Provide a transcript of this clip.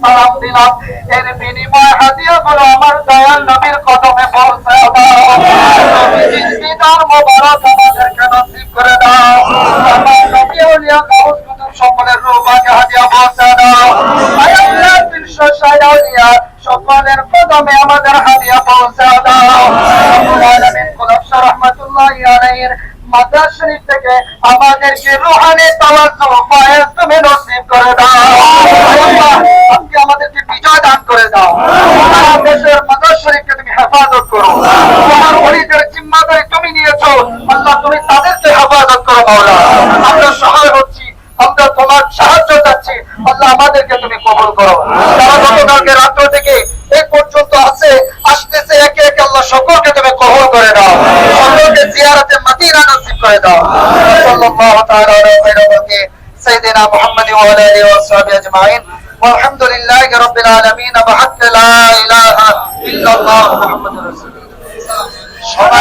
সালাম দিলাম এর বিনিময় হাদিয়া গুলো আমার দয়াল নবীর কদমে পৌঁছে আমাদেরকে সকলের কদমে আমাদের হাদিয়া পৌঁছে রহমাতুল্লাহি শরীফ থেকে আমাদেরকে রুহানি তাওয়াজ্জু তুমি করে দাও আল্লাহ আজকে আমাদেরকে বিজয় দান করে দাও সারা দেশের মাদ্রাস শরীফকে তুমি হেফাজত করো তোমার ওলিদের জিম্মাদারি তুমি নিয়েছো আল্লাহ তুমি তাদেরকে হেফাজত করো মাওলা আমরা সহায় হচ্ছি আমরা তোমার সাহায্য চাচ্ছি আল্লাহ আমাদেরকে তুমি কবুল করো যারা গতকালকে রাত্র থেকে এই পর্যন্ত আছে আসতেছে একে একে আল্লাহ সকলকে তুমি কবুল করে দাও সকলকে জিয়ারতে মদিনা নসিব করে দাও সাল্লাল্লাহু তাআলা আলা খায়রি খালকি সাইয়্যিদিনা মুহাম্মদ ওয়া আলা আলিহি ওয়া সাহবিহি আজমাইন والحمد لله رب العالمين وحق لا اله الا الله محمد رسول الله সবাই